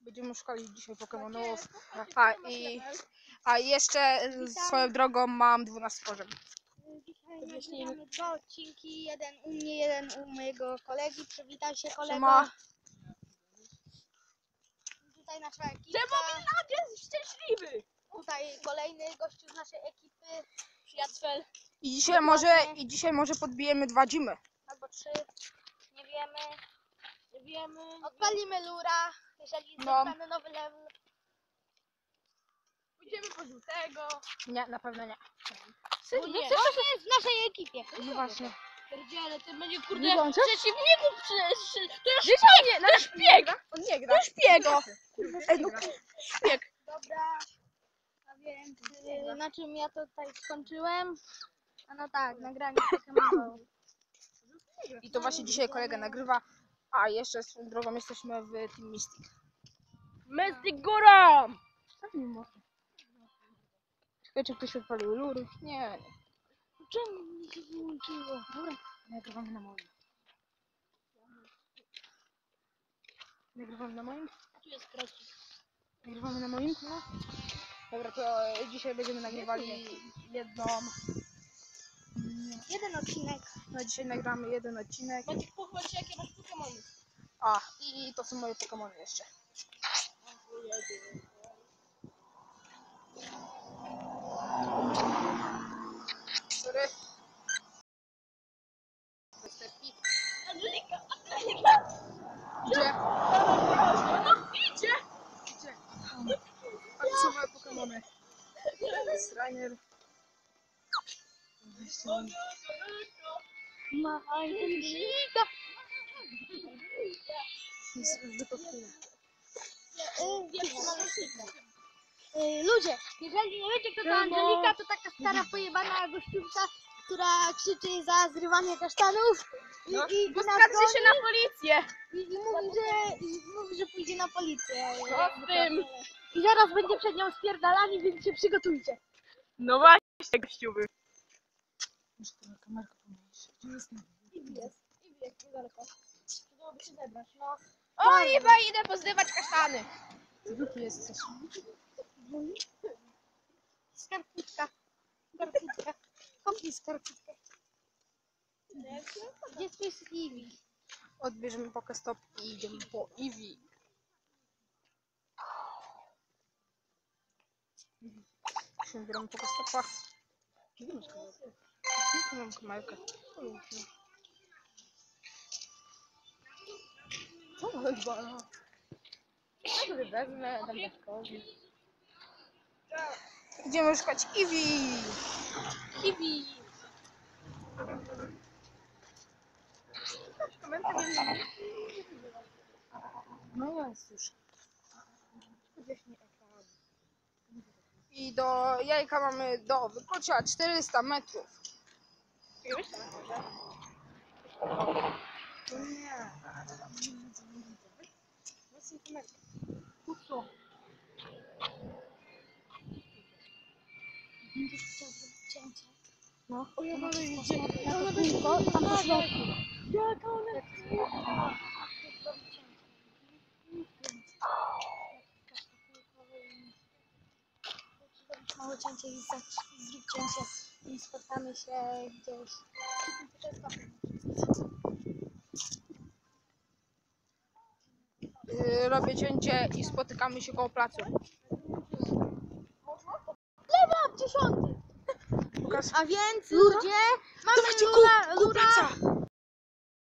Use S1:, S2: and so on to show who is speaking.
S1: Będziemy szukali dzisiaj Pokemonów. A i a jeszcze swoją drogą mam 12 poziom.
S2: Dzisiaj nagrywamy dwa odcinki, jeden u mnie, jeden u mojego kolegi. Przywitaj się kolego.
S1: Siema.
S2: Tutaj nasza ekipa.
S3: jest szczęśliwy!
S2: Tutaj kolejny gościu z naszej ekipy.
S3: Przyjaciel.
S1: I dzisiaj może i dzisiaj może podbijemy dwa dzimy.
S2: Albo trzy. Nie wiemy.
S3: Nie wiemy.
S2: Odpalimy lura. Jeżeli
S1: No.
S2: dostanę nowy level.
S3: Pójdziemy po żółtego.
S1: Nie, na pewno nie.
S3: No nie.
S2: To jest w naszej ekipie.
S1: No właśnie.
S3: Pierdziele, to będzie
S1: Nie
S3: kurde przeciwników przecież. To już szpieg! To już szpieg!
S1: On nie gra.
S3: To szpiego!
S1: Ej, no,
S3: Szpieg.
S2: Dobra. A więc y, na czym ja to tutaj skończyłem? A no tak, nagranie Go.
S1: I to właśnie dzisiaj kolega nagrywa. A jeszcze swoją drogą jesteśmy w Team Mystic.
S3: Mystic Góra!
S1: Tak nie można. Czekajcie, ktoś odpalił lury. Nie, nie.
S2: Czemu mi się wyłączyło?
S1: Dobra, nagrywamy na moim. Nagrywamy na moim?
S3: Tu jest krecik.
S1: Nagrywamy na moim? No. Dobra, to e, dzisiaj będziemy nagrywali jedną...
S2: Jeden odcinek.
S1: No dzisiaj nagramy jeden odcinek.
S3: Maciek, pochwal się jakie masz Pokemony.
S1: A, i to są moje Pokemony jeszcze. Sorry.
S3: Angelika, Angelika!
S1: Gdzie?
S3: No, idzie!
S1: Gdzie? Tam. A to są moje Pokemony. Strainer. 14 minut.
S2: Ma Angelika!
S1: Jest tylko chwilę.
S2: Ludzie, jeżeli nie wiecie kto to Angelika, to taka stara pojebana gościówka, która krzyczy za zrywanie kasztanów i,
S1: no.
S2: i,
S3: i
S2: nas
S3: skarży się na policję.
S2: I, i mówi, że, i mówi, że pójdzie na policję.
S3: No,
S2: I zaraz będzie przed nią spierdalani, więc się przygotujcie.
S3: No właśnie, gościuby.
S1: Muszę tę kamerkę pomniejszyć. Gdzie jest
S2: I jest, i jest, niedaleko. Przydałoby się zebrać, no.
S3: O, chyba idę pozrywać kasztany.
S1: Gdzie ty jesteś?
S2: Skarputka. Skarputka. Kopnij skarputkę. Gdzie jest Stevie?
S1: Odbierzemy Pokestop i idziemy po Eevee. Się wybieramy Pokestopa. Gdzie masz kamerkę? Gdzie mam kamerkę? Co chyba?
S3: Dobry, wezmę, dam dziadkowi.
S1: Idziemy szukać Eevee!
S3: Kiwi!
S1: No jest już. I do jajka mamy do wyklucia 400 metrów. To nie. Po co?
S2: Będziesz chciał zrobić cięcie.
S1: No.
S2: O, ja
S1: No,
S2: wolę
S1: to
S2: idzie.
S1: idzie.
S2: Ja wolę
S1: Kółko i tam
S2: i spotkamy się gdzieś.
S1: Yy, robię cięcie i spotykamy się koło placu.
S2: Lewa, dziesiąty!
S1: Pokaż.
S2: A więc ludzie, mamy
S1: Dawajcie,
S2: lura,
S1: koło
S2: lura,
S1: placa.